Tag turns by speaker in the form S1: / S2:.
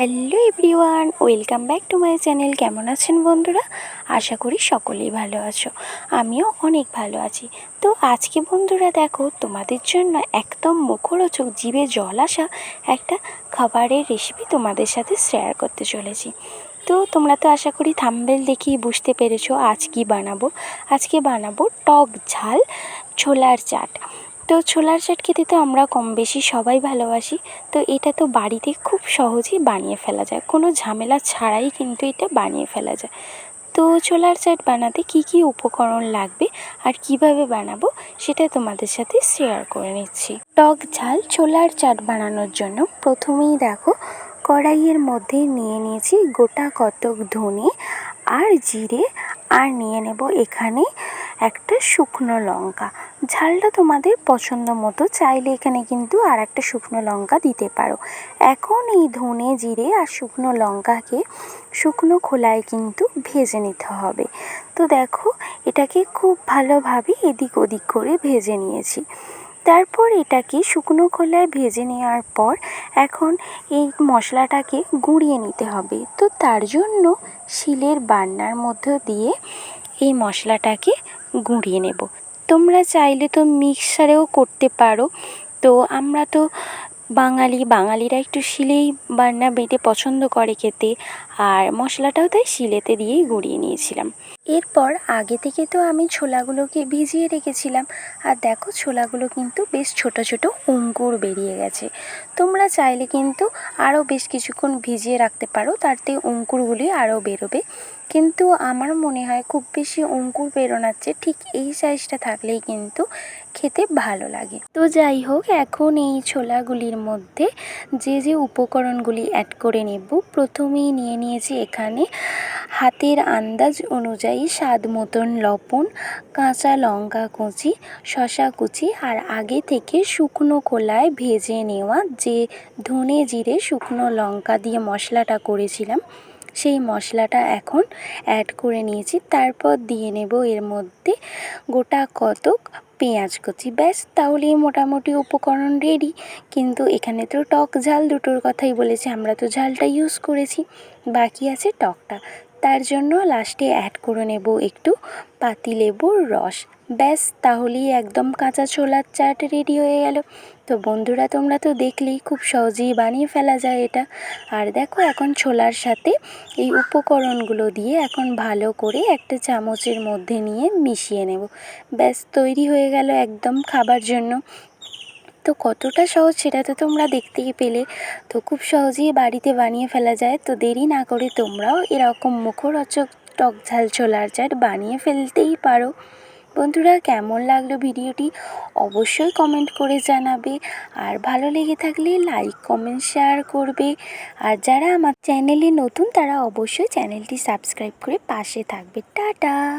S1: Hello everyone, welcome back to my channel. কেমন আছেন বন্ধুরা? আশা করি সকলেই ভালো আছো। আমিও অনেক ভালো আছি। তো আজকে বন্ধুরা দেখো, তোমাদের জন্য একদম মুখরোচক জিভে জল আসা একটা খাবারের রেসিপি তোমাদের সাথে শেয়ার করতে চলেছি। তো তোমরা তো আশা করি থাম্বেল দেখেই বুঝতে পেরেছ আজ কি বানাবো। আজকে বানাবো টক ঝাল ছোলার চাট। তো ছোলার চাট খেতে তো আমরা কম বেশি সবাই ভালোবাসি, তো এটা তো বাড়িতে খুব সহজেই বানিয়ে ফেলা যায়। কোনো ঝামেলা ছাড়াই কিন্তু এটা বানিয়ে ফেলা যায়। তো ছোলার চাট বানাতে কি কি উপকরণ লাগবে আর কীভাবে বানাবো সেটা তোমাদের সাথে শেয়ার করে নিচ্ছি। টক ঝাল ছোলার চাট বানানোর জন্য প্রথমেই দেখো, কড়াইয়ের মধ্যে নিয়ে নিয়েছি গোটা কতক ধনে আর জিরে, আর নিয়ে নেব এখানে একটা শুকনো লঙ্কা। ঝালটা তোমাদের পছন্দ মতো, চাইলে এখানে কিন্তু আর একটা শুকনো লঙ্কা দিতে পারো। এখন এই ধনে, জিরে আর শুকনো লঙ্কাকে শুকনো খোলায় কিন্তু ভেজে নিতে হবে। তো দেখো, এটাকে খুব ভালোভাবে এদিক ওদিক করে ভেজে নিয়েছি। তারপর এটাকে শুকনো খোলায় ভেজে নেওয়ার পর এখন এই মশলাটাকে গুঁড়িয়ে নিতে হবে। তো তার জন্য শিলের বান্নার মধ্য দিয়ে এই মশলাটাকে গুঁড়িয়ে নেব। তোমরা চাইলে তো মিক্সারেও করতে পারো। তো আমরা তো বাঙালি, বাঙালিরা একটু শিলেই বান্না বেটে পছন্দ করে খেতে। আর মশলাটাও তাই শিলেতে দিয়েই গুঁড়িয়ে নিয়েছিলাম। এরপর আগে থেকে তো আমি ছোলাগুলোকে ভিজিয়ে রেখেছিলাম। আর দেখো, ছোলাগুলো কিন্তু বেশ ছোট ছোট অঙ্কুর বেরিয়ে গেছে। তোমরা চাইলে কিন্তু আরও বেশ কিছুক্ষণ ভিজিয়ে রাখতে পারো, তাতে অঙ্কুরগুলি আরও বেরোবে। কিন্তু আমার মনে হয় খুব বেশি অঙ্কুর বেরোনোর চেয়ে ঠিক এই সাইজটা থাকলেই কিন্তু খেতে ভালো লাগে। তো যাই হোক, এখন এই ছোলাগুলির মধ্যে যে যে উপকরণগুলি অ্যাড করে নেব, প্রথমেই নিয়ে নিয়েছি এখানে হাতের আন্দাজ অনুযায়ী স্বাদ মতন লবণ, কাঁচা লঙ্কা কুচি শশা কুচি আর আগে থেকে শুকনো খোলায় ভেজে নেওয়া যে ধনে জিরে শুকনো লঙ্কা দিয়ে মশলাটা করেছিলাম, সেই মশলাটা এখন অ্যাড করে নিয়েছি। তারপর দিয়ে নেব এর মধ্যে গোটা কতক পেঁয়াজ কুচি, ব্যাস, তাহলেই মোটামুটি উপকরণ রেডি কিন্তু এখানে তো টক ঝাল, দুটোর কথাই বলেছি, আমরা তো ঝালটা ইউজ করেছি। বাকি আছে টকটা। তার জন্য লাস্টে অ্যাড করে নেব একটু পাতিলেবুর রস। ব্যাস, তাহলেই একদম কাঁচা ছোলার চাট রেডি হয়ে গেল। তো বন্ধুরা, তোমরা তো দেখলেই খুব সহজেই বানিয়ে ফেলা যায় এটা। আর দেখো, এখন ছোলার সাথে এই উপকরণগুলো দিয়ে এখন ভালো করে একটা চামচের মধ্যে নিয়ে মিশিয়ে নেব। ব্যাস, তৈরি হয়ে গেল একদম খাবার জন্য। তো কতটা সহজ সেটা তো তোমরা দেখতেই পেলে। তো খুব সহজেই বাড়িতে বানিয়ে ফেলা যায়। তো দেরি না করে তোমরাও এরকম মুখরোচক টক ঝাল ছোলার চাট বানিয়ে ফেলতেই পারো। বন্ধুরা, কেমন লাগল ভিডিওটি? অবশ্যই কমেন্ট করে জানাবে। আর ভালো লেগে থাকলে লাইক, কমেন্ট, শেয়ার করবে। আর যারা আমার চ্যানেলে নতুন, তারা অবশ্যই চ্যানেলটি সাবস্ক্রাইব করে পাশে থাকবে। টাটা!